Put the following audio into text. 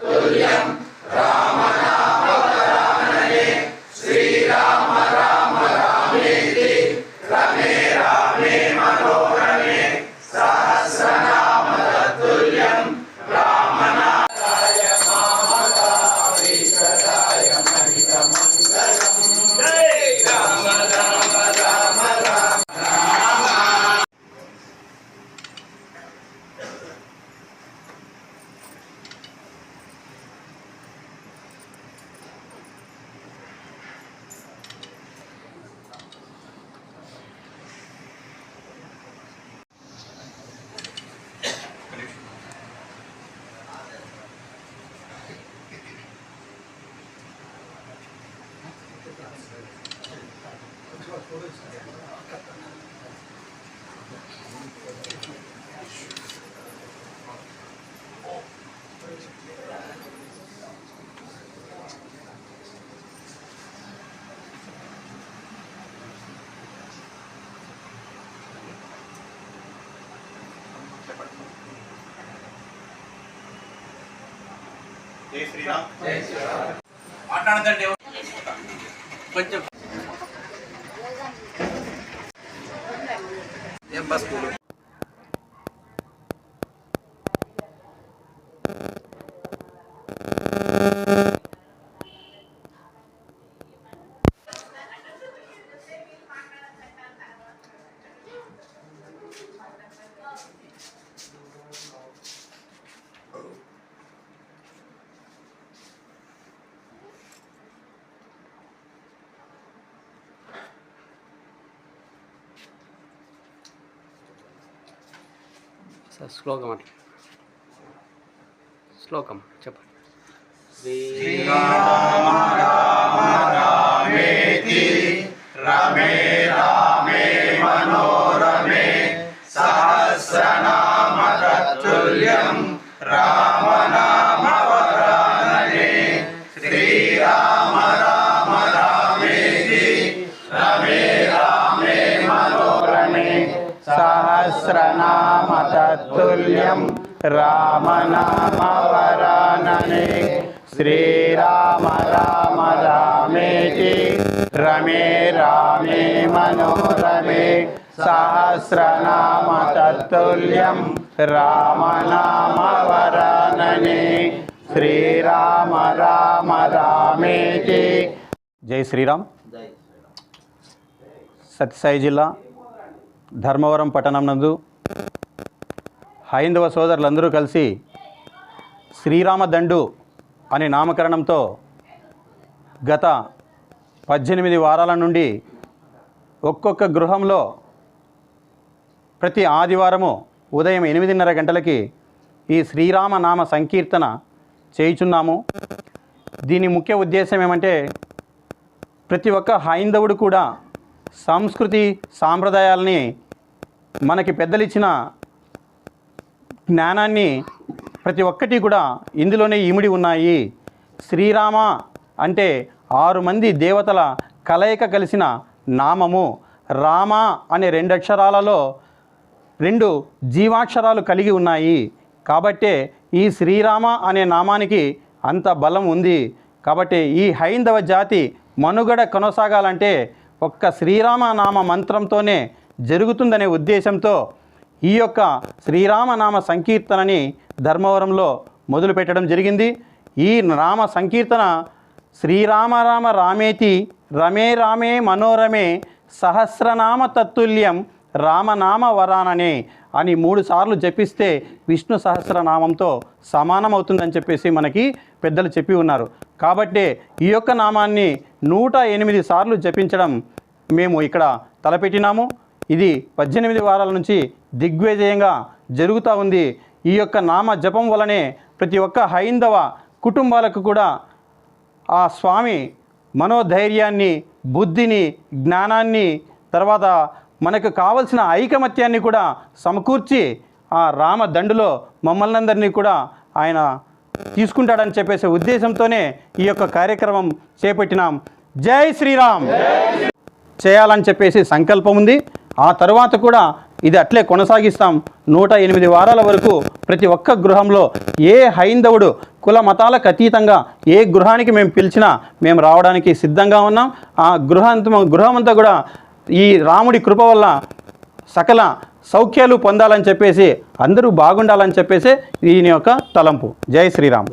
Kuliah జై శ్రీరామ్ మాట్లాడదండి కొంచెం ఏం బస్ సార్ శ్లోకం అట్లా శ్లోకం చెప్పండి. శ్రీరామ తత్తుల్యం రామనామ వరాననే శ్రీరామ రామ రామేతి రమే రామే మనోరమే సహస్రనామ తత్తుల్యం రామనామ వరాననే శ్రీరామ. రామ రామేతి జై శ్రీరామ్. సత్యసాయి జిల్లా ధర్మవరం పట్టణం నందు హైందవ సోదరులందరూ కలిసి శ్రీరామ దండు అనే నామకరణంతో గత పద్దెనిమిది వారాల నుండి ఒక్కొక్క గృహంలో ప్రతి ఆదివారము ఉదయం ఎనిమిదిన్నర గంటలకి ఈ శ్రీరామ నామ సంకీర్తన చేయుచున్నాము. దీని ముఖ్య ఉద్దేశం ఏమంటే ప్రతి ఒక్క హైందవుడు కూడా సంస్కృతి సాంప్రదాయాలని మనకి పెద్దలిచ్చిన జ్ఞానాన్ని ప్రతి ఒక్కటి కూడా ఇందులోనే ఇమిడి ఉన్నాయి. శ్రీరామ అంటే ఆరు మంది దేవతల కలయిక కలిసిన నామము. రామ అనే రెండు అక్షరాలలో రెండు జీవాక్షరాలు కలిగి ఉన్నాయి. కాబట్టే ఈ శ్రీరామ అనే నామానికి అంత బలం ఉంది. కాబట్టి ఈ హైందవ జాతి మనుగడ కొనసాగాలంటే ఒక్క శ్రీరామ నామ మంత్రంతోనే జరుగుతుందనే ఉద్దేశంతో ఈ యొక్క శ్రీరామనామ సంకీర్తనని ధర్మవరంలో మొదలుపెట్టడం జరిగింది. ఈ రామ సంకీర్తన శ్రీరామ రామ రామేతి రమే రామే మనోరమే సహస్రనామ తత్తుల్యం రామనామ వరాననే అని మూడు సార్లు జపిస్తే విష్ణు సహస్రనామంతో సమానమవుతుందని చెప్పేసి మనకి పెద్దలు చెప్పి ఉన్నారు. కాబట్టే ఈ యొక్క నామాన్ని నూట ఎనిమిది సార్లు జపించడం మేము ఇక్కడ తలపెట్టినాము. ఇది పద్దెనిమిది వారాల నుంచి దిగ్విజయంగా జరుగుతూ ఉంది. ఈ యొక్క నామ జపం వలనే ప్రతి ఒక్క హైందవ కుటుంబాలకు కూడా ఆ స్వామి మనోధైర్యాన్ని బుద్ధిని జ్ఞానాన్ని తర్వాత మనకు కావలసిన ఐకమత్యాన్ని కూడా సమకూర్చి ఆ రామ దండులో మమ్మల్ని అందరినీ కూడా ఆయన తీసుకుంటాడని చెప్పేసే ఉద్దేశంతోనే ఈ యొక్క కార్యక్రమం చేపట్టినాం. జై శ్రీరామ్! చేయాలని చెప్పేసి సంకల్పం ఉంది. ఆ తర్వాత కూడా ఇది అట్లే కొనసాగిస్తాం. నూట ఎనిమిది వారాల వరకు ప్రతి ఒక్క గృహంలో ఏ హైందవుడు కుల మతాలకు అతీతంగా ఏ గృహానికి మేము పిలిచినా మేము రావడానికి సిద్ధంగా ఉన్నాం. ఆ గృహంత గృహమంతా కూడా ఈ రాముడి కృప వల్ల సకల సౌఖ్యాలు పొందాలని చెప్పేసి అందరూ బాగుండాలని చెప్పేసి దీని యొక్క తలంపు. జై శ్రీరామ్.